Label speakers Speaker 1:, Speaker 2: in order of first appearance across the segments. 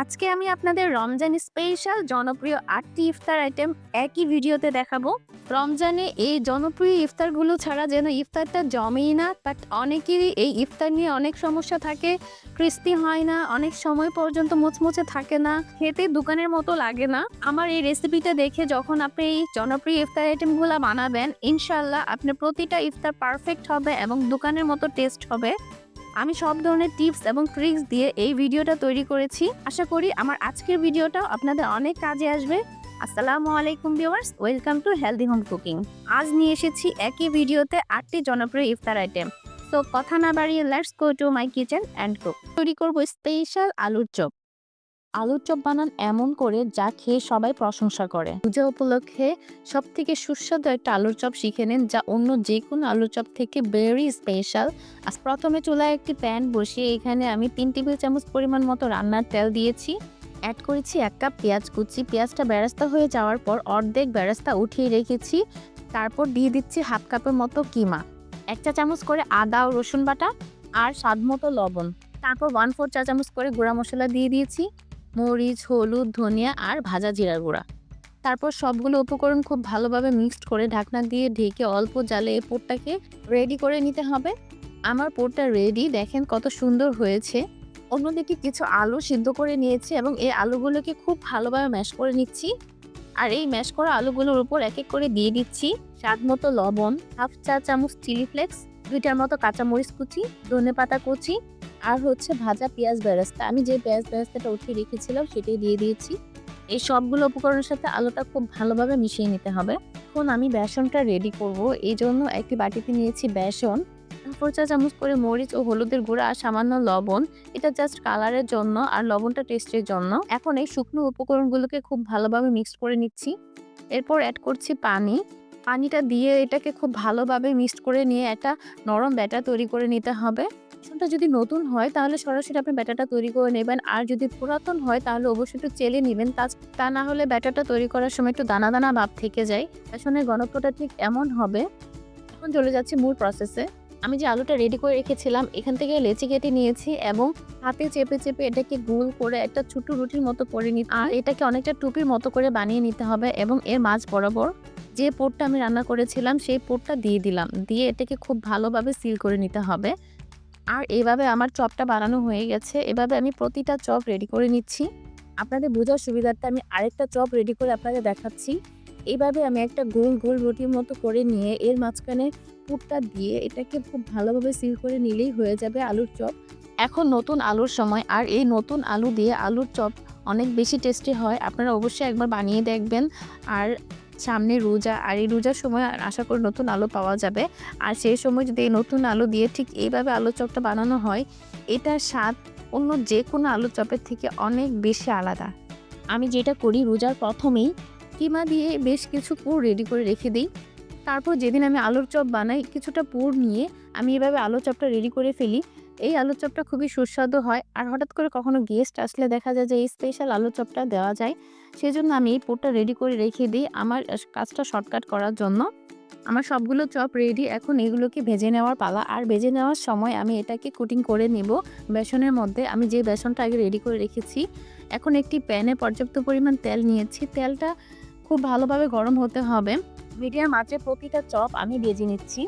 Speaker 1: আজকে আমি আপনাদের রমজান স্পেশাল জনপ্রিয় আটটি ইফতার আইটেম একই ভিডিওতে দেখাবো। রমজানে এই জনপ্রিয় ইফতারগুলো ছাড়া যেন ইফতারটা জমেই না বাট অনেকেরই এই ইফতার নিয়ে অনেক সমস্যা থাকে ক্রিস্পি হয় না, অনেক সময় পর্যন্ত মুচমুচে থাকে না, খেতে দোকানের মতো লাগে না। আমার এই রেসিপিটা দেখে যখন আপনি এই জনপ্রিয় ইফতার আইটেমগুলো বানাবেন ইনশাল্লাহ আপনার প্রতিটা ইফতার পারফেক্ট হবে এবং দোকানের মতো টেস্ট হবে। আমি সব ধরনের টিপস এবং ট্রিক্স দিয়ে এই ভিডিওটা তৈরি করেছি। আশা করি আমার আজকের ভিডিওটাও আপনাদের অনেক কাজে আসবে। আসসালামু আলাইকুম viewers, welcome to healthy home cooking. আজ নিয়ে এসেছি একই ভিডিওতে আটটি জনপ্রিয় ইফতার আইটেম। তো কথা না বাড়িয়ে let's go to my kitchen and cook. তৈরি করব স্পেশাল আলুর চপ। আলুর চপ বানান এমন করে যা খেয়ে সবাই প্রশংসা করে। পূজা উপলক্ষে সব থেকে সুস্বাদু একটা আলুর চপ শিখে নিন, যা অন্য যে কোনো আলুর চপ থেকে ভেরি স্পেশাল প্রথমে চুলায় একটি প্যান বসিয়ে এখানে আমি তিন টেবিল চামচ পরিমাণ মতো রান্নার তেল দিয়েছি। অ্যাড করেছি এক কাপ পেঁয়াজ কুচি। পেঁয়াজটা বেরাস্তা হয়ে যাওয়ার পর অর্ধেক বেরাস্তা উঠিয়ে রেখেছি। তারপর দিয়ে দিচ্ছি হাফ কাপের মতো কিমা। এক চা চামচ করে আদা ও রসুন বাটা আর স্বাদ মতো লবণ। তারপর ওয়ান ফোর চা চামচ করে গুঁড়া মশলা দিয়ে দিয়েছি। মরিচ, হলুদ, ধনিয়া আর ভাজা জিরার গুঁড়া। তারপর সবগুলো উপকরণ খুব ভালোভাবে মিক্সড করে ঢাকনা দিয়ে ঢেকে অল্প জালে এই পোটটাকে রেডি করে নিতে হবে। আমার পোটটা রেডি দেখেন কত সুন্দর হয়েছে। অন্যদিকে কিছু আলু সিদ্ধ করে নিয়েছি এবং এই আলুগুলোকে খুব ভালোভাবে ম্যাশ করে নিচ্ছি। আর এই ম্যাশ করা আলুগুলোর উপর এক এক করে দিয়ে দিচ্ছি স্বাদ মতো লবণ, হাফ চা চামচ চিলি ফ্লেক্স, দুইটার মতো কাঁচামরিচ কুচি ধনে পাতা কুচি আর হচ্ছে ভাজা পেঁয়াজ বেরেস্তা। আমি যে পেঁয়াজ বেরেস্তাটা উঠিয়ে রেখেছিলাম, সেটাই দিয়ে দিয়েছি। এই সবগুলো উপকরণের সাথে আলুটা খুব ভালোভাবে মিশিয়ে নিতে হবে। এখন আমি বেসনটা রেডি করব। এই জন্য একটি বাটিতে নিয়েছি বেসন। তারপর চা চামচ করে মরিচ ও হলুদের গুঁড়া আর সামান্য লবণ। এটা জাস্ট কালারের জন্য আর লবণটা টেস্টের জন্য। এখন এই শুকনো উপকরণগুলোকে খুব ভালোভাবে মিক্স করে নিচ্ছি। এরপর অ্যাড করছি পানি। পানিটা দিয়ে এটাকে খুব ভালোভাবে মিক্সড করে নিয়ে একটা নরম ব্যাটার তৈরি করে নিতে হবে। বেসনটা যদি নতুন হয়, তাহলে সরাসরি আপনি ব্যাটারটা তৈরি করে নেবেন। আর যদি পুরাতন হয়, তাহলে অবশ্যই একটু চেলে নেবেন। তা তা না হলে ব্যাটারটা তৈরি করার সময় একটু দানা দানা ভাব থেকে যায়। বেসনের ঘনত্বটা ঠিক এমন হবে। এখন চলে যাচ্ছে মূল প্রসেসে আমি যে আলুটা রেডি করে রেখেছিলাম, এখান থেকে লেচি কেটে নিয়েছি এবং হাতে চেপে চেপে এটাকে গোল করে একটা ছোট রুটির মতো করে নিতে আর এটাকে অনেকটা টুপির মতো করে বানিয়ে নিতে হবে এবং এর মাঝ বরাবর যে পোটটা আমি রান্না করেছিলাম, সেই পোটটা দিয়ে দিলাম। দিয়ে এটাকে খুব ভালোভাবে সিল করে নিতে হবে। আর এভাবে আমার চপটা বানানো হয়ে গেছে। এভাবে আমি প্রতিটা চপ রেডি করে নিচ্ছি। আপনাদের বোঝার সুবিধার্থে আমি আরেকটা চপ রেডি করে আপনাদের দেখাচ্ছি। এইভাবে আমি একটা গোল গোল রুটির মতো করে নিয়ে এর মাঝখানে পুরটা দিয়ে এটাকে খুব ভালোভাবে সিল করে নিলেই হয়ে যাবে আলুর চপ। এখন নতুন আলুর সময় আর এই নতুন আলু দিয়ে আলুর চপ অনেক বেশি টেস্টি হয়। আপনারা অবশ্যই একবার বানিয়ে দেখবেন। আর সামনে রোজা, আর এই রোজার সময় আশা করি নতুন আলু পাওয়া যাবে। আর সেই সময় যদি নতুন আলু দিয়ে ঠিক এইভাবে আলু চপটা বানানো হয়, এটার স্বাদ অন্য যে কোনো আলু চপের থেকে অনেক বেশি আলাদা। আমি যেটা করি রোজার প্রথমেই কিমা দিয়ে বেশ কিছু পুর রেডি করে রেখে দিই। তারপর যেদিন আমি আলুর চপ বানাই, কিছুটা পুর নিয়ে আমি এভাবে আলুর চপটা রেডি করে ফেলি। এই আলুর চপটা খুবই সুস্বাদু হয়। আর হঠাৎ করে কখনো গেস্ট আসলে দেখা যায় যে এই স্পেশাল আলুর চপটা দেওয়া যায় সেই জন্য আমি এই পুরটা রেডি করে রেখে দিই আমার কাজটা শর্টকাট করার জন্য। আমার সবগুলো চপ রেডি এখন এগুলোকে ভেজে নেওয়ার পালা। আর ভেজে নেওয়ার সময় আমি এটাকে কুটিং করে নেব। বেসনের মধ্যে আমি যে বেসনটা আগে রেডি করে রেখেছি, এখন একটি প্যানে পর্যাপ্ত পরিমাণ তেল নিয়েছি। তেলটা খুব ভালোভাবে গরম হতে হবে। মিডিয়াম আঁচে প্রতিটা চপ আমি ভেজে নিচ্ছি।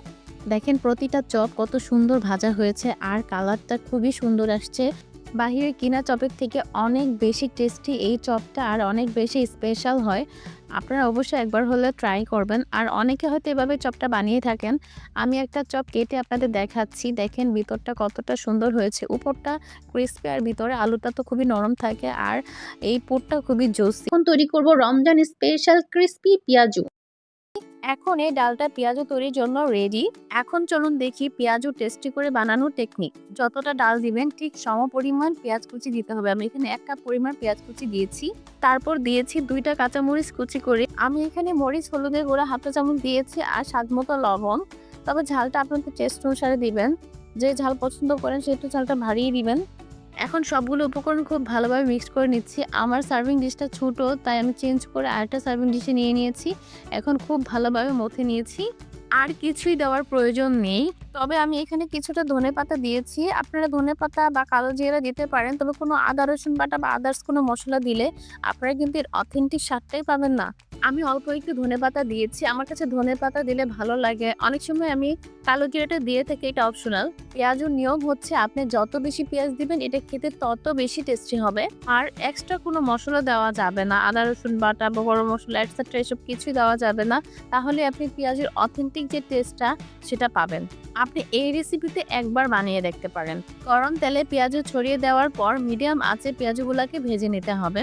Speaker 1: দেখেন প্রতিটা চপ কত সুন্দর ভাজা হয়েছে আর কালারটা খুবই সুন্দর আসছে। বাহিরে কিনা চপের থেকে অনেক বেশি টেস্টি এই চপটা আর অনেক বেশি স্পেশাল হয়। আপনারা অবশ্যই একবার হলে ট্রাই করবেন। আর অনেকে হয়তো এভাবে চপটা বানিয়ে থাকেন। আমি একটা চপ কেটে আপনাদের দেখাচ্ছি। দেখেন ভিতরটা কতটা সুন্দর হয়েছে। উপরটা ক্রিস্পি আর ভিতরে আলুটা তো খুবই নরম থাকে। আর এই পুরটা খুবই জোসি এখন তৈরি করব রমজান স্পেশাল ক্রিস্পি পেঁয়াজু। এখন এই ডালটা পেঁয়াজু তৈরির জন্য রেডি এখন চলুন দেখি পেঁয়াজু টেস্টি করে বানানোর টেকনিক যতটা ডাল দিবেন ঠিক সম পরিমাণ পেঁয়াজ কুচি দিতে হবে। আমি এখানে এক কাপ পরিমাণ পেঁয়াজ কুচি দিয়েছি। তারপর দিয়েছি দুইটা কাঁচামরিচ কুচি করে। আমি এখানে মরিচ, হলুদের গুঁড়া, হাফ চা চামচ দিয়েছি আর স্বাদ মতো লবণ। তবে ঝালটা আপনাদের টেস্ট অনুসারে দিবেন। যে ঝাল পছন্দ করেন সেটা ঝালটা ভারিয়ে দিবেন। এখন সবগুলো উপকরণ খুব ভালোভাবে মিক্স করে নিচ্ছি। আমার সার্ভিং ডিশটা ছোটো, তাই আমি চেঞ্জ করে আরেকটা সার্ভিং ডিশে নিয়ে নিয়েছি। এখন খুব ভালোভাবে মথে নিয়েছি। আর কিছুই দেওয়ার প্রয়োজন নেই। তবে আমি এখানে কিছুটা ধনেপাতা দিয়েছি। আপনারা ধনেপাতা বা কালো জিরা দিতে পারেন, তবে কোনো আদা রসুন বাটা বা আদার্স কোনো মশলা দিলে আপনারা কিন্তু এর অথেন্টিক স্বাদটাই পাবেন না। আমি অল্প একটু ধনেপাতা দিয়েছি। আমার কাছে ধনেপাতা দিলে ভালো লাগে। অনেক সময় আমি কালো জিরাটা দিয়ে থাকি, এটা অপশনাল পেঁয়াজের নিয়ম হচ্ছে আপনি যত বেশি পেঁয়াজ দিবেন, এটা খেতে তত বেশি টেস্টি হবে। আর এক্সট্রা কোনো মশলা দেওয়া যাবে না। আদা, রসুন বাটা বা গরম মশলা এটসেট্রা এসব কিছুই দেওয়া যাবে না। তাহলে আপনি পেঁয়াজের অথেন্টিক যে টেস্টটা সেটা পাবেন। আপনি এই রেসিপিতে একবার বানিয়ে দেখতে পারেন। গরম তেলে পেঁয়াজ ছড়িয়ে দেওয়ার পর মিডিয়াম আঁচে পেঁয়াজগুলোকে ভেজে নিতে হবে।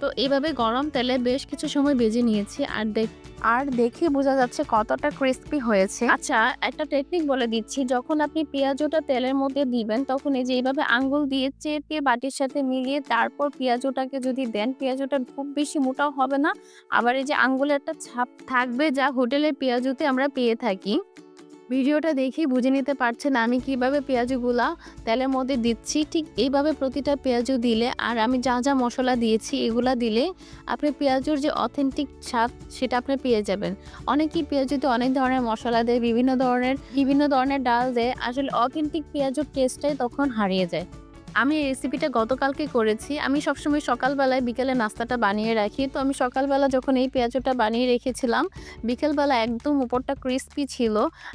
Speaker 1: তো এইভাবে গরম তেলে বেশ কিছু সময় ভেজে নিয়েছি আর দেখ আর দেখে বোঝা যাচ্ছে কতটা ক্রিস্পি হয়েছে। আচ্ছা একটা টেকনিক বলে দিচ্ছি। যখন আপনি পেঁয়াজটা তেলের মধ্যে দিবেন তখন এই যে এইভাবে আঙ্গুল দিয়ে চেপে বাটির সাথে মিলিয়ে তারপর পেঁয়াজটাকে যদি দেন পেঁয়াজটা খুব বেশি মোটাও হবে না। আবার এই যে আঙ্গুলের একটা ছাপ থাকবে যা হোটেলের পেঁয়াজুতে আমরা পেয়ে থাকি। ভিডিওটা দেখেই বুঝে নিতে পারছেন আমি কীভাবে পেঁয়াজগুলা তেলের মধ্যে দিচ্ছি, ঠিক এইভাবে প্রতিটা পেঁয়াজও দিলে, আর আমি যা যা মশলা দিয়েছি এগুলা দিলে আপনি পেঁয়াজুর যে অথেন্টিক স্বাদ সেটা আপনি পেয়ে যাবেন। অনেকেই পেঁয়াজুতে অনেক ধরনের মশলা দেয়, বিভিন্ন ধরনের বিভিন্ন ধরনের ডাল দেয়, আসলে অথেন্টিক পেঁয়াজুর টেস্টটাই তখন হারিয়ে যায়। আমি এই রেসিপিটা গতকালকে করেছি। আমি সবসময় সকালবেলায় বিকেলে নাস্তাটা বানিয়ে রাখি। তো আমি সকালবেলা যখন এই পেঁয়াজটা বানিয়ে রেখেছিলাম, বিকেলবেলা একদম উপরটা ক্রিস্পি ছিল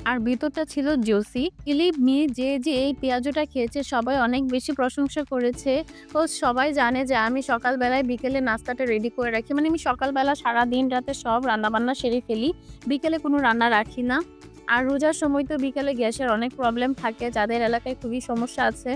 Speaker 1: আর ভিতরটা ছিল জুসি ইলিভ মি যে যে এই পেঁয়াজটা খেয়েছে সবাই অনেক বেশি প্রশংসা করেছে। ও সবাই জানে যে আমি সকালবেলায় বিকেলে নাস্তাটা রেডি করে রাখি। মানে আমি সকালবেলা সারা দিন রাতে সব রান্নাবান্না সেরে ফেলি। বিকেলে কোনো রান্না রাখি না। আর রোজার সময় তো বিকেলে গ্যাসের অনেক প্রবলেম থাকে। যাদের এলাকায় খুবই সমস্যা আছে।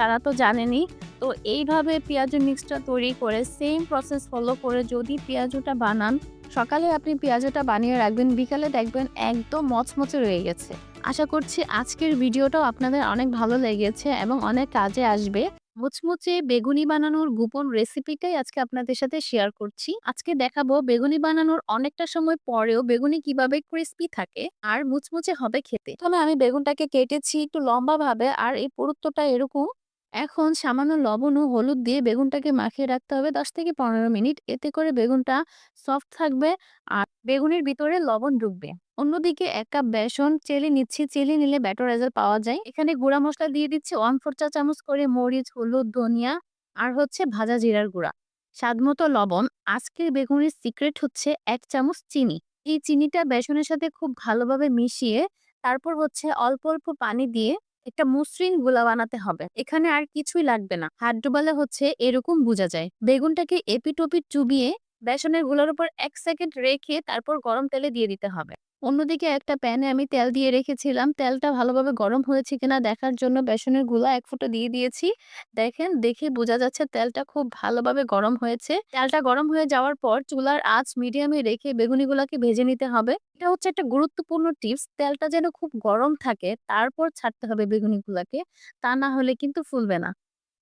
Speaker 1: তারা তো জানেনি। তো এইভাবে পেঁয়াজু মিক্সটা তৈরি করে সেম প্রসেস ফলো করে যদি পেঁয়াজুটা বানান, সকালে আপনি পেঁয়াজুটা বানিয়ে রাখবেন, বিকালে দেখবেন একদম মচমচে রয়ে গেছে। আশা করছি আজকের ভিডিওটাও আপনাদের অনেক ভালো লেগেছে এবং অনেক কাজে আসবে। মুচমুচে বেগুনি বানানোর গোপন রেসিপিটাই আজকে আপনাদের সাথে শেয়ার করছি। আজকে দেখাবো বেগুনি বানানোর অনেকটা সময় পরেও বেগুনি কীভাবে ক্রিস্পি থাকে আর মুচমুচে হবে খেতে। তবে আমি বেগুনটাকে কেটেছি একটু লম্বা ভাবে আর এই পুরুত্বটা এরকম এখন সামান্য লবণ ও হলুদ দিয়ে বেগুনটাকে মাখিয়ে রাখতে হবে দশ থেকে পনেরো মিনিট। এতে করে বেগুনটা সফট থাকবে আর বেগুনের ভিতরে লবণ ঢুকবে। অন্যদিকে এক কাপ বেসন চেলে নিচ্ছি, চেলে নিলে ব্যাটার রেজাল্ট পাওয়া যায়। এখানে গুঁড়া মশলা দিয়ে দিচ্ছি ওয়ান ফোর চা চামচ করে মরিচ, হলুদ, ধনিয়া আর হচ্ছে ভাজা জিরার গুঁড়া। স্বাদমতো লবণ। আজকের বেগুনের সিক্রেট হচ্ছে এক চামচ চিনি। এই চিনিটা বেসনের সাথে খুব ভালোভাবে মিশিয়ে তারপর হচ্ছে অল্প অল্প পানি দিয়ে একটা মসৃণ গোলা বানাতে হবে। এখানে আর কিছুই লাগবে না। হাত বলে হচ্ছে এরকম বোঝা যায়। বেগুনটাকে এপিটোপিট চুবিয়ে বেসনেরগুলোর উপর এক সেকেন্ড রেখে তারপর গরম তেলে দিয়ে দিতে হবে। অন্যদিকে একটা প্যানে আমি তেল দিয়ে রেখেছিলাম। তেলটা ভালোভাবে গরম হয়েছে কিনা দেখার জন্য বেসনেরগুলা এক ফুটো দিয়ে দিয়েছি। দেখেন, দেখে বোঝা যাচ্ছে তেলটা খুব ভালোভাবে গরম হয়েছে। তেলটা গরম হয়ে যাওয়ার পর চুলার আঁচ মিডিয়ামে রেখে বেগুনিগুলাকে ভেজে নিতে হবে। এটা হচ্ছে একটা গুরুত্বপূর্ণ টিপস, তেলটা যেন খুব গরম থাকে তারপর ছাড়তে হবে বেগুনিগুলাকে, তা না হলে কিন্তু ফুলবে না।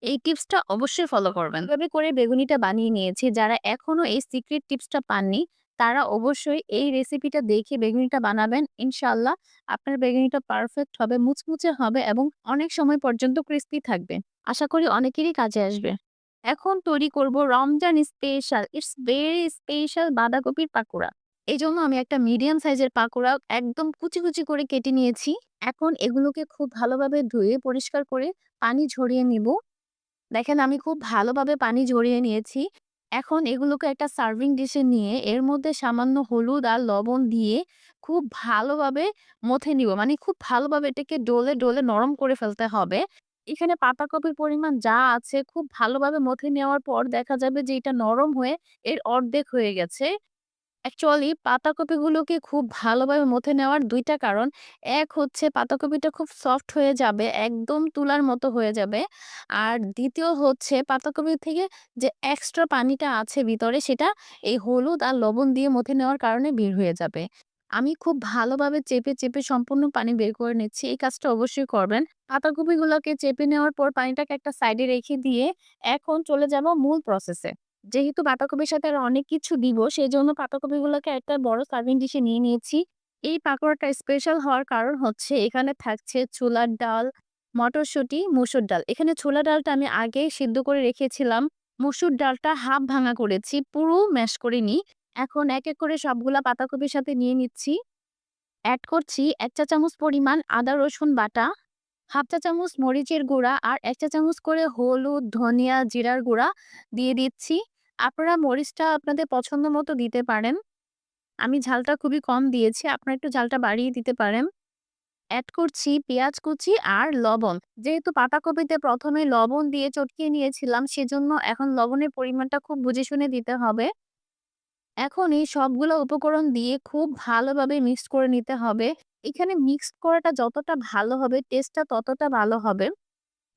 Speaker 1: এই টিপসটা অবশ্যই ফলো করবেন। এভাবে করে বেগুনিটা বানিয়ে নিয়েছি। যারা এখনও এই সিক্রেট টিপসটা পাননি তারা অবশ্যই এই রেসিপিটা দেখে বেগুনিটা বানাবেন। ইনশাল্লাহ আপনার বেগুনিটা পারফেক্ট হবে, মুচমুচে হবে এবং অনেক সময় পর্যন্ত ক্রিস্পি থাকবে। আশা করি অনেকেরই কাজে আসবে। এখন তৈরি করব Ramzan special it's very special বাঁধাকপির পাকোড়া। এই জন্য আমি একটা মিডিয়াম সাইজের পাকোড়া একদম কুচি কুচি করে কেটে নিয়েছি। এখন এগুলোকে খুব ভালোভাবে ধুয়ে পরিষ্কার করে পানি ঝরিয়ে নিব। দেখেন আমি খুব ভালোভাবে পানি ঝরিয়ে নিয়েছি। এখন এগুলোকে একটা সার্ভিং ডিশে নিয়ে এর মধ্যে সামান্য হলুদ আর লবণ দিয়ে খুব ভালোভাবে মথে নিব। মানে খুব ভালোভাবে এটাকে ডোলে ডোলে নরম করে ফেলতে হবে। এখানে পাতাকপির পরিমাণ যা আছে খুব ভালোভাবে মথে নেওয়ার পর দেখা যাবে যে এটা নরম হয়ে এর অর্ধেক হয়ে গেছে। অ্যাকচুয়ালি পাতাকপিগুলোকে খুব ভালোভাবে মথে নেওয়ার দুইটা কারণ। এক হচ্ছে পাতাকপিটা খুব সফট হয়ে যাবে, একদম তুলার মতো হয়ে যাবে। আর দ্বিতীয় হচ্ছে পাতাকপি থেকে যে এক্সট্রা পানিটা আছে ভিতরে সেটা এই হলুদ আর লবণ দিয়ে মথে নেওয়ার কারণে বের হয়ে যাবে। আমি খুব ভালোভাবে চেপে, চেপে সম্পূর্ণ পানি বের করে নিচ্ছি। এই কাজটা অবশ্যই করবেন। পাতাকপিগুলোকে চেপে নেওয়ার পর পানিটাকে একটা সাইডে রেখে দিয়ে এখন চলে যাব মূল প্রসেসে। যেহেতু বাঁধাকপির সাথে আর অনেক কিছু দিব, সেজন্য পাতাকপিগুলোকে একটা বড় সার্ভিং ডিশে নিয়ে নিয়েছি। এই পাকোড়াটা স্পেশাল হওয়ার কারণ হচ্ছে এখানে থাকছে ছোলার ডাল, মটরশুঁটি, মসুর ডাল। এখানে ছোলা ডালটা আমি আগে সিদ্ধ করে রেখেছিলাম। মসুর ডালটা হাফ ভাঙা করেছি, পুরো ম্যাশ করিনি। এখন এক, এক করে সবগুলা পাতাকপির সাথে নিয়ে নিচ্ছি। অ্যাড করছি এক চা চামচ পরিমাণ আদা রসুন বাটা হাফ চা চামচ মরিচের গুঁড়া আর এক চা চামচ করে হলুদ ধনিয়া জিরার গুঁড়া দিয়ে দিচ্ছি আপনারা মরিচটা আপনাদের পছন্দ মতো দিতে পারেন। আমি ঝালটা খুবই কম দিয়েছি, আপনারা একটু ঝালটা বাড়িয়ে দিতে পারেন। অ্যাড করছি পেঁয়াজ কুচি আর লবণ। যেহেতু পাতাকপিতে প্রথমে লবণ দিয়ে চটকিয়ে নিয়েছিলাম, সেজন্য এখন লবণের পরিমাণটা খুব বুঝে শুনে দিতে হবে। এখন এই সবগুলো উপকরণ দিয়ে খুব ভালোভাবে মিক্স করে নিতে হবে। এখানে মিক্স করাটা যতটা ভালো হবে টেস্টটা ততটা ভালো হবে।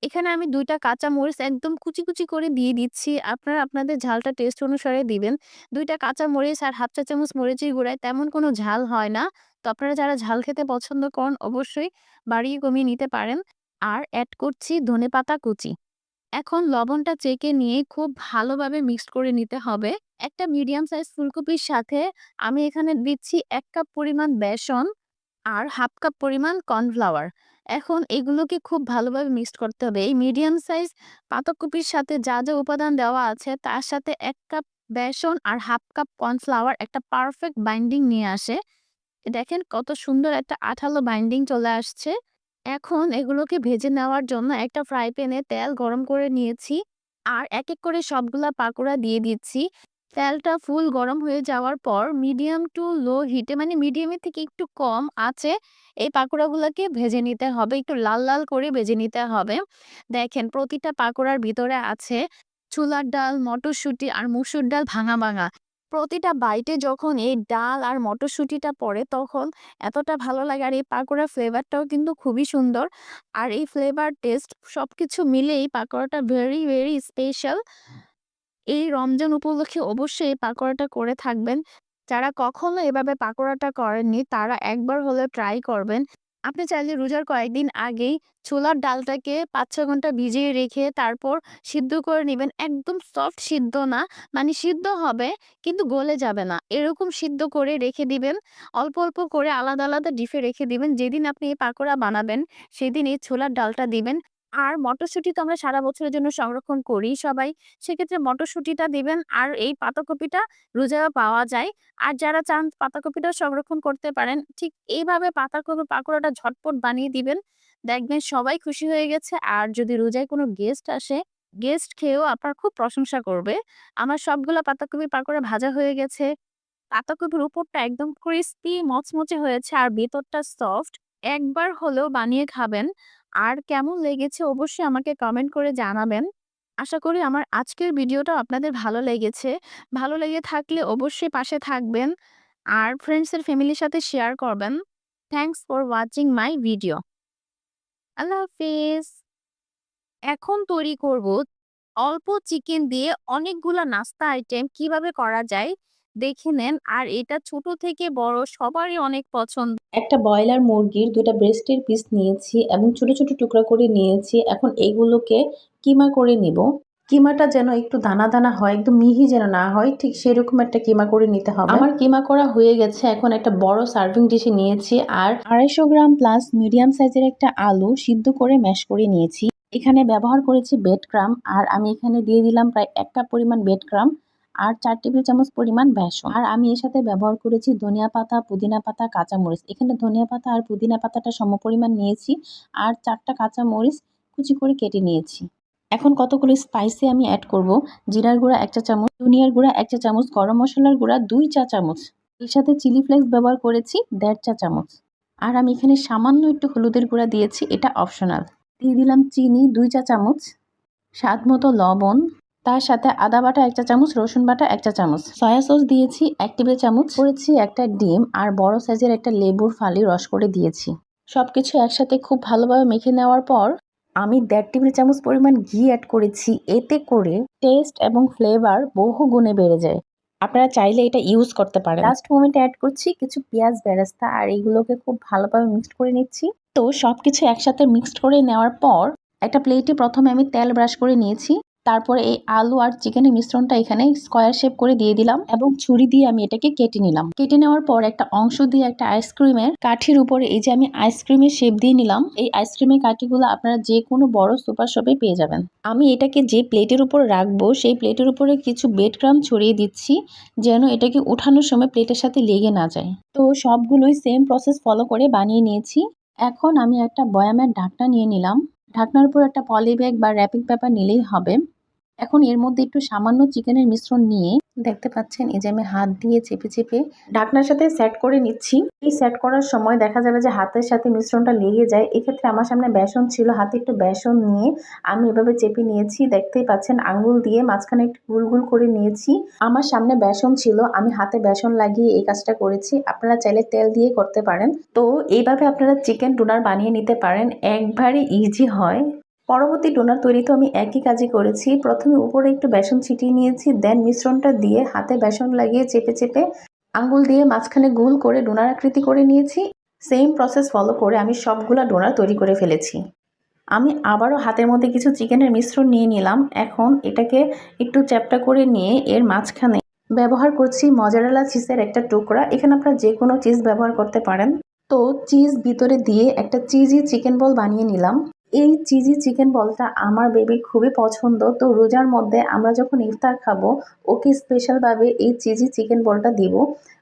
Speaker 1: এখানে আমি দুইটা কাঁচা মরিচ একদম কুচি কুচি করে দিয়ে দিচ্ছি। আপনারা আপনাদের ঝালটা টেস্ট অনুসারে দিবেন। দুইটা কাঁচা মরিচ আর হাফ চা চামচ মরিচের গুঁড়ায় তেমন কোনো ঝাল হয় না। তো আপনারা যারা ঝাল খেতে পছন্দ করেন, অবশ্যই বাড়িয়ে কমিয়ে নিতে পারেন। আর অ্যাড করছি ধনেপাতা কুচি। এখন লবণটা চেকে নিয়ে খুব ভালোভাবে মিক্স করে নিতে হবে। একটা মিডিয়াম সাইজ ফুলকপির সাথে আমি এখানে দিচ্ছি এক কাপ পরিমাণ বেসন আর হাফ কাপ পরিমাণ কর্নফ্লাওয়ার এখন এগুলোকে খুব ভালোভাবে মিক্সড করতে হবে। এই মিডিয়াম সাইজ পাতাকপির সাথে যা যা উপাদান দেওয়া আছে, তার সাথে এক কাপ বেসন আর হাফ কাপ কর্নফ্লাওয়ার একটা পারফেক্ট বাইন্ডিং নিয়ে আসে। দেখেন কত সুন্দর একটা আঠালো বাইন্ডিং চলে আসছে। এখন এগুলোকে ভেজে নেওয়ার জন্য একটা ফ্রাই প্যানে তেল গরম করে নিয়েছি আর এক এক করে সবগুলা পাকোড়া দিয়ে দিচ্ছি। তেলটা ফুল গরম হয়ে যাওয়ার পর মিডিয়াম টু লো হিটে মানে মিডিয়ামের থেকে একটু কম আছে, এই পাকোড়াগুলোকে ভেজে নিতে হবে। একটু লাল লাল করে ভেজে নিতে হবে। দেখেন প্রতিটা পাকোড়ার ভিতরে আছে ছোলার ডাল, মটরশুঁটি আর মুসুর ডাল ভাঙা ভাঙা। প্রতিটা বাইটে যখন এই ডাল আর মটরশুঁটিটা পড়ে, তখন এতটা ভালো লাগে আর এই পাকোড়ার ফ্লেভারটাও কিন্তু খুবই সুন্দর। আর এই ফ্লেভার টেস্ট সবকিছু মিলে এই পাকোড়াটা ভেরি ভেরি স্পেশাল এই রমজান উপলক্ষে অবশ্যই এই পাকোড়াটা করে থাকবেন। যারা কখনো এভাবে পাকোড়াটা করেননি, তারা একবার হলে ট্রাই করবেন। আপনি চাইলে রোজার কয়েকদিন আগেই ছোলার ডালটাকে পাঁচ ছ ঘণ্টা ভিজিয়ে রেখে তারপর সিদ্ধ করে নেবেন। একদম সফট সিদ্ধ না মানে সিদ্ধ হবে কিন্তু গলে যাবে না। এরকম সিদ্ধ করে রেখে দিবেন। অল্প অল্প করে আলাদা আলাদা ডিফে রেখে দিবেন। যেদিন আপনি এই পাকোড়া বানাবেন, সেদিন এই ছোলার ডালটা দিবেন। আর মটরশুঁটি তো আমরা সারা বছরের জন্য সংরক্ষণ করি সবাই। সেক্ষেত্রে মটরশুঁটিটা দিবেন আর এই পাতাকপিটা রোজাও পাওয়া যায়। আর যারা চান পাতাকপিটাও সংরক্ষণ করতে পারেন। ঠিক এইভাবে পাতাকপি পাকোড়াটা ঝটপট বানিয়ে দিবেন। দেখবেন সবাই খুশি হয়ে গেছে। আর যদি রোজায় কোনো গেস্ট আসে গেস্ট খেয়েও আপনার খুব প্রশংসা করবে। আমার সবগুলা পাতাকপি পাকোড়া ভাজা হয়ে গেছে। পাতাকপির উপরটা একদম ক্রিস্পি মচমচে হয়েছে। আর ভেতরটা সফট একবার হলেও বানিয়ে খাবেন। আর কেমন লেগেছে অবশ্যই আমাকে কমেন্ট করে জানাবেন। আশা করি আমার আজকের ভিডিওটা আপনাদের ভালো লেগেছে। ভালো লেগে থাকলে অবশ্যই পাশে থাকবেন আর ফ্রেন্ডসের ফ্যামিলির সাথে শেয়ার করবেন। Thanks for watching my video আল্লাহ হাফিজ। এখন তৈরি করব অল্প চিকেন দিয়ে অনেকগুলো নাস্তা আইটেম কীভাবে করা যায় দেখে নেন। আর এটা ছোট থেকে বড় সবারই অনেক পছন্দ।
Speaker 2: একটা ব্রয়লার মুরগির দুটা ব্রেস্টের পিস নিয়েছি এবং ছোট ছোট টুকরা করে নিয়েছি। এখন এগুলোকে কিমা করে নিব। কিমাটা যেন একটু দানা দানা হয়, একদম মিহি যেন না হয়, ঠিক সেরকম একটা কিমা করে নিতে হবে। আমার কিমা করা হয়ে গেছে। এখন একটা বড় সার্ভিং ডিশে নিয়েছি আর আড়াইশো গ্রাম প্লাস মিডিয়াম সাইজের একটা আলু সিদ্ধ করে ম্যাশ করে নিয়েছি। এখানে ব্যবহার করেছি বেড ক্রাম আর আমি এখানে দিয়ে দিলাম প্রায় এক কাপ পরিমাণ বেড ক্রাম আর চার টেবিল চামচ পরিমাণ বেসন। আর আমি এর সাথে ব্যবহার করেছি ধনিয়া পাতা, পুদিনা পাতা, কাঁচামরিচ। এখানে ধনিয়া পাতা আর পুদিনা পাতাটা সম পরিমাণ নিয়েছি আর চারটা কাঁচামরিচ কুচি করে কেটে নিয়েছি। এখন কতগুলো স্পাইসি আমি অ্যাড করব? জিরার গুঁড়া এক চা চামচ, ধনিয়ার গুঁড়া এক চা চামচ, গরম মশলার গুঁড়া দুই চা চামচ। এর সাথে চিলি ফ্লেক্স ব্যবহার করেছি দেড় চা চামচ। আর আমি এখানে সামান্য একটু হলুদের গুঁড়া দিয়েছি, এটা অপশনাল দিয়ে দিলাম চিনি দুই চা চামচ। স্বাদ মতো লবণ। তার সাথে আদা বাটা এক চা চামচ, রসুন বাটা এক চা চামচ। সয়া সস দিয়েছি এক টেবিল চামচ। করেছি একটা ডিম আর বড় সাইজের একটা লেবুর ফালি রস করে দিয়েছি। সবকিছু একসাথে খুব ভালোভাবে মেখে নেওয়ার পর আমি দেড় টেবিল চামচ পরিমাণ ঘি অ্যাড করেছি। এতে করে টেস্ট এবং ফ্লেভার বহু গুণে বেড়ে যায়। আপনারা চাইলে এটা ইউজ করতে পারেন। লাস্ট মোমেন্টে অ্যাড করছি কিছু পেঁয়াজ বেরেস্তা আর এইগুলোকে খুব ভালোভাবে মিক্সড করে নিচ্ছি। তো সবকিছু একসাথে মিক্সড করে নেওয়ার পর একটা প্লেটে প্রথমে আমি তেল ব্রাশ করে নিয়েছি। তারপরে এই আলু আর চিকেনের মিশ্রণটা এখানে স্কোয়ার শেপ করে দিয়ে দিলাম এবং ছুরি দিয়ে আমি এটাকে কেটে নিলাম। কেটে নেওয়ার পর একটা অংশ দিয়ে একটা আইসক্রিমের কাঠির উপরে এই যে আমি আইসক্রিমের শেপ দিয়ে নিলাম, এই আইসক্রিমের কাঠিগুলো আপনারা যে কোনো বড় সুপার শপে পেয়ে যাবেন। আমি এটাকে যে প্লেটের উপর রাখব, সেই প্লেটের উপরে কিছু বেড ক্রাম ছড়িয়ে দিচ্ছি, যেন এটাকে উঠানোর সময় প্লেটের সাথে লেগে না যায়। তো সবগুলোই সেম প্রসেস ফলো করে বানিয়ে নিয়েছি। এখন আমি একটা বয়ামের ঢাকনা নিয়ে নিলাম। ঢাকনার উপর একটা পলি ব্যাগ বা র্যাপিং পেপার নিলেই হবে। এখন এর মধ্যে একটু সামান্য চিকেনের মিশ্রণ নিয়ে দেখতে পাচ্ছেন, এই যে আমি হাত দিয়ে চেপে চেপে ঢাকনার সাথে সেট করে নিচ্ছি। এই সেট করার সময় দেখা যাবে যে হাতের সাথে মিশ্রণটা লেগে যায়। এক্ষেত্রে আমার সামনে বেসন ছিল, হাতে একটু বেসন নিয়ে আমি এভাবে চেপে নিয়েছি। দেখতেই পাচ্ছেন আঙ্গুল দিয়ে মাঝখানে একটু গুল গুল করে নিয়েছি। আমার সামনে বেসন ছিল, আমি হাতে বেসন লাগিয়ে এই কাজটা করেছি। আপনারা চাইলে তেল দিয়ে করতে পারেন। তো এইভাবে আপনারা চিকেন ডোনার বানিয়ে নিতে পারেন। একবারে ইজি হয়। পরবর্তী ডোনার তৈরি তো আমি একই কাজই করেছি। প্রথমে উপরে একটু বেসন ছিটিয়ে নিয়েছি দেন মিশ্রণটা দিয়ে হাতে বেসন লাগিয়ে চেপে চেপে আঙ্গুল দিয়ে মাঝখানে গোল করে ডোনার আকৃতি করে নিয়েছি। সেম প্রসেস ফলো করে আমি সবগুলা ডোনার তৈরি করে ফেলেছি। আমি আবারও হাতের মধ্যে কিছু চিকেনের মিশ্রণ নিয়ে নিলাম। এখন এটাকে একটু চ্যাপটা করে নিয়ে এর মাঝখানে ব্যবহার করছি মজারেলা চিজের একটা টুকরা। এখানে আপনারা যে কোনো চিজ ব্যবহার করতে পারেন। তো চিজ ভিতরে দিয়ে একটা চিজি চিকেন বল বানিয়ে নিলাম। এই চিজি চিকেন বলটা আমার বেবির খুবই পছন্দ। তো রোজার মধ্যে আমরা যখন ইফতার খাব, ওকে স্পেশালভাবে এই চিজি চিকেন বলটা দিব।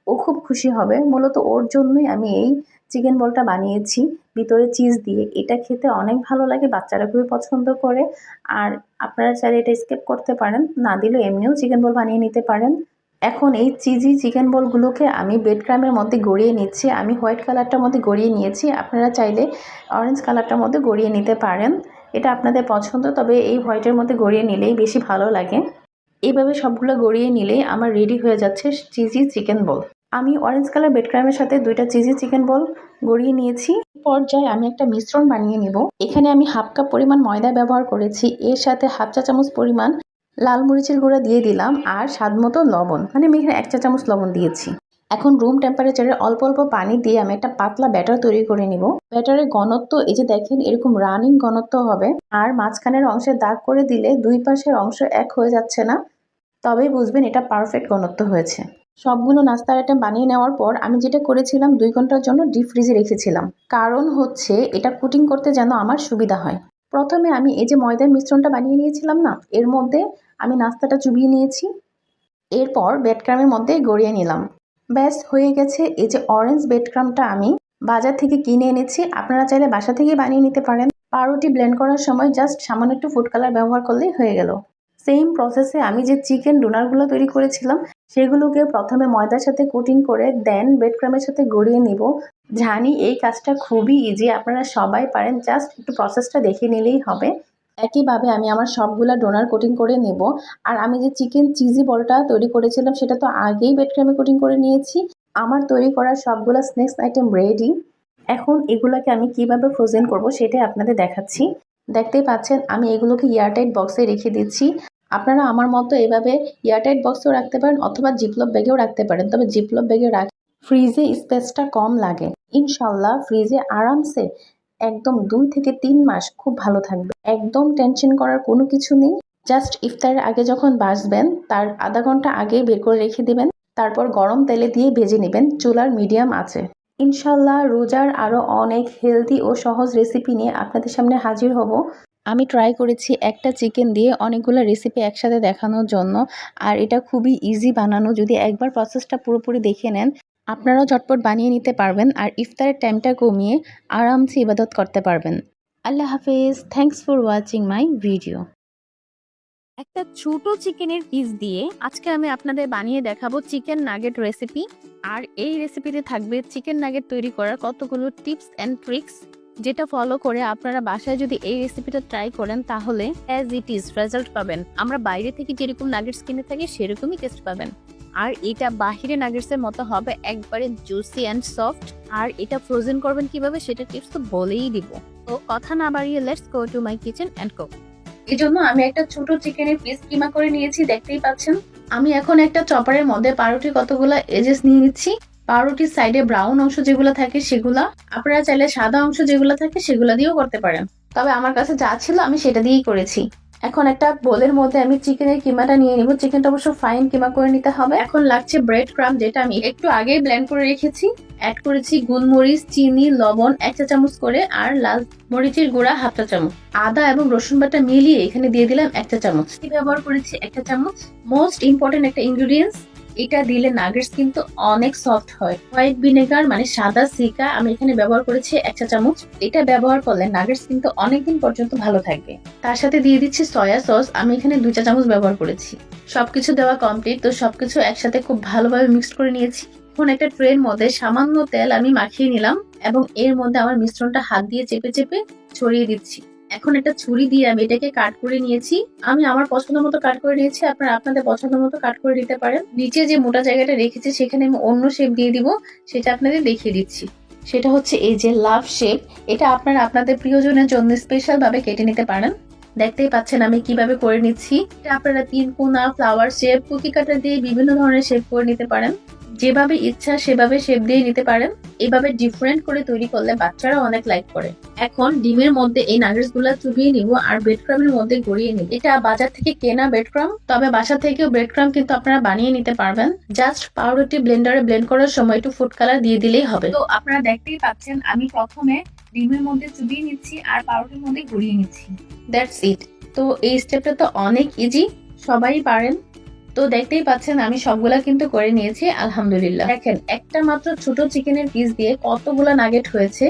Speaker 2: ও খুব খুশি হবে। মূলত ওর জন্যই আমি এই চিকেন বলটা বানিয়েছি ভিতরে চিজ দিয়ে। এটা খেতে অনেক ভালো লাগে, বাচ্চারা খুবই পছন্দ করে। আর আপনারা চাইলে এটা স্কেপ করতে পারেন। না দিলেও এমনিও চিকেন বল বানিয়ে নিতে পারেন। এখন এই চিজি চিকেন বলগুলোকে আমি বেড ক্রামের মধ্যে গড়িয়ে নিচ্ছি। আমি হোয়াইট কালারটার মধ্যে গড়িয়ে নিয়েছি। আপনারা চাইলে অরেঞ্জ কালারটার মধ্যে গড়িয়ে নিতে পারেন। এটা আপনাদের পছন্দ, তবে এই হোয়াইটের মধ্যে গড়িয়ে নিলেই বেশি ভালো লাগে। এইভাবে সবগুলো গড়িয়ে নিলেই আমার রেডি হয়ে যাচ্ছে চিজি চিকেন বল। আমি অরেঞ্জ কালার বেড ক্রামের সাথে দুইটা চিজি চিকেন বল গড়িয়ে নিয়েছি। পর্যায়ে আমি একটা মিশ্রণ বানিয়ে নিব। এখানে আমি হাফ কাপ পরিমাণ ময়দা ব্যবহার করেছি। এর সাথে হাফ চা চামচ পরিমাণ লাল মরিচের গুঁড়া দিয়ে দিলাম আর স্বাদ মতো লবণ। মানে আমি এখানে এক চা চামচ লবণ দিয়েছি। এখন রুম টেম্পারেচারে অল্প অল্প পানি দিয়ে আমি একটা পাতলা ব্যাটার তৈরি করে নিব। ব্যাটারের ঘনত্ব এই যে দেখেন, এরকম রানিং ঘনত্ব হবে। আর মাঝখানের অংশে দাগ করে দিলে দুই পাশের অংশ এক হয়ে যাচ্ছে না। তবেই বুঝবেন এটা পারফেক্ট ঘনত্ব হয়েছে। সবগুলো নাস্তার আইটেম বানিয়ে নেওয়ার পর আমি যেটা করেছিলাম, দুই ঘণ্টার জন্য ডিপ ফ্রিজে রেখেছিলাম। কারণ হচ্ছে এটা কুটিং করতে যেন আমার সুবিধা হয়। প্রথমে আমি এই যে ময়দার মিশ্রণটা বানিয়ে নিয়েছিলাম না, এর মধ্যে আমি নাস্তাটা চুবিয়ে নিয়েছি। এরপর বেডক্রামের মধ্যে গড়িয়ে নিলাম। ব্যাস, হয়ে গেছে। এই যে অরেঞ্জ বেডক্রামটা আমি বাজার থেকে কিনে এনেছি। আপনারা চাইলে বাসা থেকেই বানিয়ে নিতে পারেন। পাউরুটি ব্লেন্ড করার সময় জাস্ট সামান্য একটু ফুড কালার ব্যবহার করলেই হয়ে গেল। সেম প্রসেসে আমি যে চিকেন ডোনারগুলো তৈরি করেছিলাম সেগুলোকে প্রথমে ময়দার সাথে কোটিং করে দেন বেডক্রামের সাথে গড়িয়ে নিব। জানি এই কাজটা খুবই ইজি আপনারা সবাই পারেন। জাস্ট একটু প্রসেসটা দেখে নিলেই হবে। একইভাবে আমি আমার সবগুলা ডোনার কোটিং করে নেব। আর আমি যে চিকেন চিজি বলটা তৈরি করেছিলাম সেটা তো আগেই বেডক্রামে কোটিং করে নিয়েছি। আমার তৈরি করা সবগুলা স্ন্যাক্স আইটেম রেডি এখন এগুলোকে আমি কীভাবে ফ্রোজেন করব সেটাই আপনাদের দেখাচ্ছি। দেখতেই পাচ্ছেন, আমি এগুলোকে এয়ারটাইট বক্সে রেখে দিচ্ছি। আপনারা আমার মতো এভাবে এয়ারটাইট বক্সেও রাখতে পারেন অথবা জিপলপ ব্যাগেও রাখতে পারেন। তবে জিপলপ ব্যাগে রাখ ফ্রিজে স্পেসটা কম লাগে। ইনশাল্লাহ ফ্রিজে আরামসে একদম দুই থেকে তিন মাস খুব ভালো থাকবে। একদম টেনশন করার কোনো কিছু নেই। জাস্ট ইফতারের আগে যখন বাসবেন তার আধা ঘণ্টা আগে বের করে রেখে দিবেন। তারপর গরম তেলে দিয়ে ভেজে নেবেন। চুলার মিডিয়াম আছে। ইনশাল্লাহ রোজার আরও অনেক হেলদি ও সহজ রেসিপি নিয়ে আপনাদের সামনে হাজির হব। আমি ট্রাই করেছি একটা চিকেন দিয়ে অনেকগুলো রেসিপি একসাথে দেখানোর জন্য। আর এটা খুবই ইজি বানানো। যদি একবার প্রসেসটা পুরোপুরি দেখে নেন আপনারাও ঝটপট বানিয়ে নিতে পারবেন আর ইফতারের টাইমটা কমিয়ে আরামসে ইবাদত করতে পারবেন। আল্লাহ হাফেজ। Thanks for watching my video
Speaker 1: একটা ছোট চিকেনের পিস দিয়ে আজকে আমি আপনাদের বানিয়ে দেখাবো চিকেন নাগেট রেসিপি আর এই রেসিপিতে থাকবে চিকেন নাগেট তৈরি করার কতগুলো টিপস অ্যান্ড ট্রিক্স যেটা ফলো করে আপনারা বাসায় যদি এই রেসিপিটা ট্রাই করেন তাহলে অ্যাজ ইট ইজ রেজাল্ট পাবেন। আমরা বাইরে থেকে যেরকম নাগেটস কিনে থাকি, সেরকমই টেস্ট পাবেন। আর এটা বাহিরে নাগেটসের মতো হবে, একবারে জুসি অ্যান্ড সফট আর এটা ফ্রোজেন করবেন কীভাবে, সেটা টিপস তো বলেই দিব। তো কথা না বাড়িয়ে let's go to my kitchen and cook
Speaker 2: এই জন্য আমি একটা ছোট চিকেনের পিস কিমা করে নিয়েছি, দেখতেই পাচ্ছেন। আমি এখন একটা চপারের মধ্যে পাউরুটি কতগুলো এজেস নিয়ে নিচ্ছি। পাউরুটির সাইডে ব্রাউন অংশ যেগুলো থাকে সেগুলা। আপনারা চাইলে সাদা অংশ যেগুলো থাকে সেগুলো দিয়েও করতে পারেন। তবে আমার কাছে যা ছিল আমি সেটা দিয়েই করেছি। এখন একটা বোলের মধ্যে আমি চিকেনের কিমাটা নিয়ে নিব। চিকেনটা অবশ্য ফাইন কিমা করে নিতে হবে। এখন লাগছে ব্রেড ক্রাম যেটা আমি একটু আগে ব্লেন্ড করে রেখেছি। অ্যাড করেছি গোলমরিচ, চিনি, লবণ এক চা চামচ করে আর লাল মরিচের গুঁড়া হাফ চা চামচ। আদা এবং রসুন বাটা মিলিয়ে এখানে দিয়ে দিলাম এক চা চামচ। ব্যবহার করেছি একটা চামচ। মোস্ট ইম্পর্টেন্ট একটা ইনগ্রিডিয়েন্টস এটা দিলে নাগেটস কিন্তু অনেক সফট হয়। হোয়াইট ভিনেগার মানে সাদা সিকা আমি এখানে ব্যবহার করেছি এক চা চামচ। এটা ব্যবহার করলে নাগেটস কিন্তু অনেকদিন পর্যন্ত ভালো থাকবে। তার সাথে দিয়ে দিচ্ছি সয়া সস। আমি এখানে দু চা চামচ ব্যবহার করেছি। সবকিছু দেওয়া কমপ্লিট তো সবকিছু একসাথে খুব ভালোভাবে মিক্স করে নিয়েছি। এখন একটা ট্রের মধ্যে সামান্য তেল আমি মাখিয়ে নিলাম এবং এর মধ্যে আমার মিশ্রণটা হাত দিয়ে চেপে চেপে ছড়িয়ে দিচ্ছি। এখন একটা ছুরি দিয়ে আমি এটাকে কাট করে নিয়েছি। আমি আমার পছন্দ মতো কাট করে নিয়েছি, আপনারা আপনাদের পছন্দ মতো কাট করে নিতে পারেন। নিচে যে মোটা জায়গাটা রেখেছি, সেখানে আমি অন্য শেপ দিয়ে দিব, সেটা আপনাদের দেখিয়ে দিচ্ছি। সেটা হচ্ছে এই যে লাভ শেপ এটা আপনারা আপনাদের প্রিয়জনের জন্য স্পেশাল ভাবে কেটে নিতে পারেন। দেখতেই পাচ্ছেন আমি কীভাবে করে নিচ্ছি। এটা আপনারা তিন কোনা ফ্লাওয়ার শেপ কুকি কাটার দিয়ে বিভিন্ন ধরনের শেপ করে নিতে পারেন। যেভাবে ইচ্ছা সেভাবে শেপ দিয়ে নিতে পারেন, এভাবে ডিফারেন্ট করে তৈরি করলে বাচ্চারা অনেক লাইক করে। এখন ডিমের মধ্যে এই নাগেটসগুলা চুবিয়ে নিব আর ব্রেড ক্রামের মধ্যে গড়িয়ে নিব। এটা বাজার থেকে কেনা ব্রেড ক্রাম তবে বাসা থেকেও ব্রেড ক্রাম কিন্তু আপনারা বানিয়ে নিতে পারবেন। জাস্ট পাউরুটি ব্লেন্ডারে ব্লেন্ড করার সময় একটু ফুড কালার দিয়ে দিলেই হবে। তো আপনারা দেখতেই পাচ্ছেন, আমি প্রথমে ডিমের মধ্যে চুবিয়ে নিচ্ছি আর পাউরুটির মধ্যে গড়িয়ে নিচ্ছি। দ্যাটস ইট তো এই স্টেপটা তো অনেক ইজি সবাই পারেন। তো দেখতেই পাচ্ছেন, আমি সবগুলা কিন্তু করে নিয়েছি, আলহামদুলিল্লাহ। দেখেন, একটা মাত্র ছোট চিকেনের পিস দিয়ে কতগুলা নাগেট হয়েছে,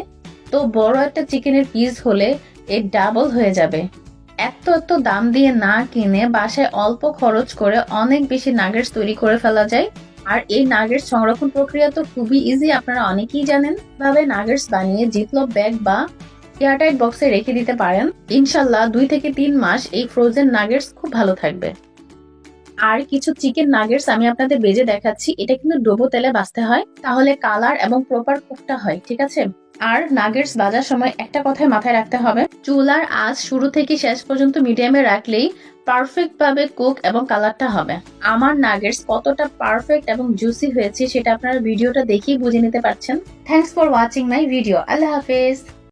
Speaker 2: তো বড় একটা চিকেনের পিস হলে এর ডাবল হয়ে যাবে। এত এত দাম দিয়ে না কিনে বাসায় অল্প খরচ করে অনেক বেশি নাগেটস তৈরি করে ফেলা যায়। আর এই নাগেটস সংরক্ষণ প্রক্রিয়া তো খুবই ইজি আপনারা অনেকেই জানেন। ভাবে নাগেটস বানিয়ে জিপলপ ব্যাগ বা এয়ারটাইট বক্সে রেখে দিতে পারেন। ইনশাল্লাহ দুই থেকে তিন মাস এই ফ্রোজেন নাগেটস খুব ভালো থাকবে। আর কিছু চিকেন নাগেটস আমি আপনাদের বেজে দেখাচ্ছি। এটা কিন্তু ডোবো তেলে বাছতে হয়। তাহলে কালার এবং প্রপার কুকটা হয়, ঠিক আছে? আর নাগেটস বাজার সময় একটা কথাই মাথায় রাখতে হবে। চুলার আজ শুরু থেকে শেষ পর্যন্ত মিডিয়ামে রাখলেই পারফেক্ট ভাবে কুক এবং কালারটা হবে। আমার নাগেটস কতটা পারফেক্ট এবং জুসি হয়েছে সেটা আপনারা ভিডিওটা দেখেই বুঝে নিতে পারছেন। Thanks for watching my video আল্লাহ হাফেজ।